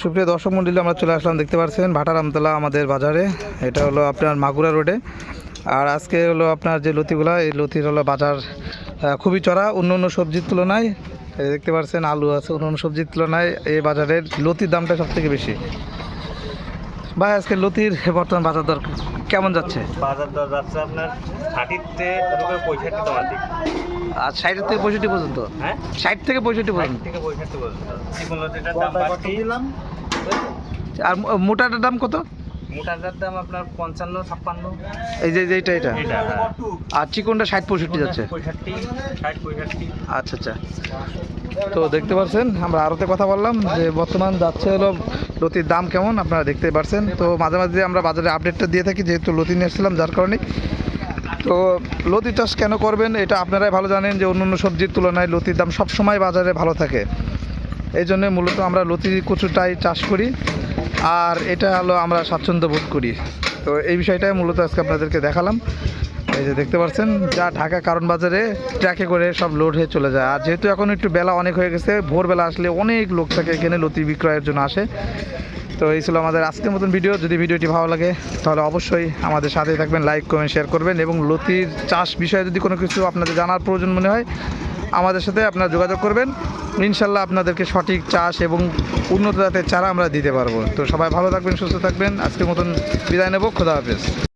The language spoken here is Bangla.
সুপ্রিয় দর্শক মন্ডলী, আমরা চলে আসলাম, দেখতে পাচ্ছেন ভাটার আমতলা আমাদের বাজারে। এটা হলো আপনার মাগুরা রোডে। আর আজকে হলো আপনার যে লতিগুলা, এই লতির হলো বাজার খুবই চড়া, অন্য অন্য সবজির তুলনায় দেখতে পাচ্ছেন আলু আছে, অন্য অন্য সবজির তুলনায় এই বাজারের লতির দামটা সবথেকে বেশি। ভাই আজকে লতির বর্তমান বাজার দর কেমন যাচ্ছে? বাজার দর যাচ্ছে আপনার ষাটিতে করে পঁয়ষট্টি টাকা দিক। আর ষাট থেকে পঁয়ষট্টি পর্যন্ত? হ্যাঁ? ষাট থেকে পঁয়ষট্টি পর্যন্ত? থেকে পঁয়ষট্টি পর্যন্ত। চিকন লতিটার দাম আর মোটাটার দাম কত? মোটাটার দাম আপনার পঞ্চান্ন ছাপ্পান্ন। এই যে যে এটা এটা আর চিকনটা ষাট পঁয়ষট্টি যাচ্ছে। পঁয়ষট্টি ষাট পঁয়ষট্টি। আচ্ছা আচ্ছা। তো দেখতে পাচ্ছেন আমরা আরতে কথা বললাম যে বর্তমান যাচ্ছে হলো লতির দাম কেমন আপনারা দেখতে পারছেন? তো মাঝে মাঝে আমরা বাজারে আপডেটটা দিয়ে থাকি, যেহেতু লতি নিয়ে এসেছিলাম, যার কারণে। তো লতি চাষ কেন করবেন? এটা আপনারাই ভালো জানেন যে অন্য অন্য সবজির তুলনায় লতির দাম সবসময় বাজারে ভালো থাকে। এই জন্য মূলত আমরা লতি, কচুটাই চাষ করি। আর এটা হলো আমরা স্বাচ্ছন্দ্য বোধ করি। তো এই বিষয়টাই মূলত আজকে আপনাদেরকে দেখালাম। এই যে দেখতে পাচ্ছেন, যা ঢাকা কারণ বাজারে ট্র্যাকে করে সব লোড হয়ে চলে যায়। আর যেহেতু এখন একটু বেলা অনেক হয়ে গেছে, ভোরবেলা আসলে অনেক লোক থাকে এখানে, লতি বিক্রয়ের জন্য আসে। তো এই ছিল আমাদের আজকের মতন ভিডিও যদি ভিডিওটি ভালো লাগে, তাহলে অবশ্যই আমাদের সাথে থাকবেন লাইক কমেন্ট শেয়ার করবেন এবং লতির চাষ বিষয়ে যদি কোনো কিছু আপনাদের জানার প্রয়োজন মনে হয়, আমাদের সাথে আপনারা যোগাযোগ করবেন। ইনশাল্লাহ আপনাদেরকে সঠিক চাষ এবং উন্নত জাতের চারা আমরা দিতে পারব। তো সবাই ভালো থাকবেন, সুস্থ থাকবেন। আজকের মতন বিদায় নেব, খোদা হাফেজ।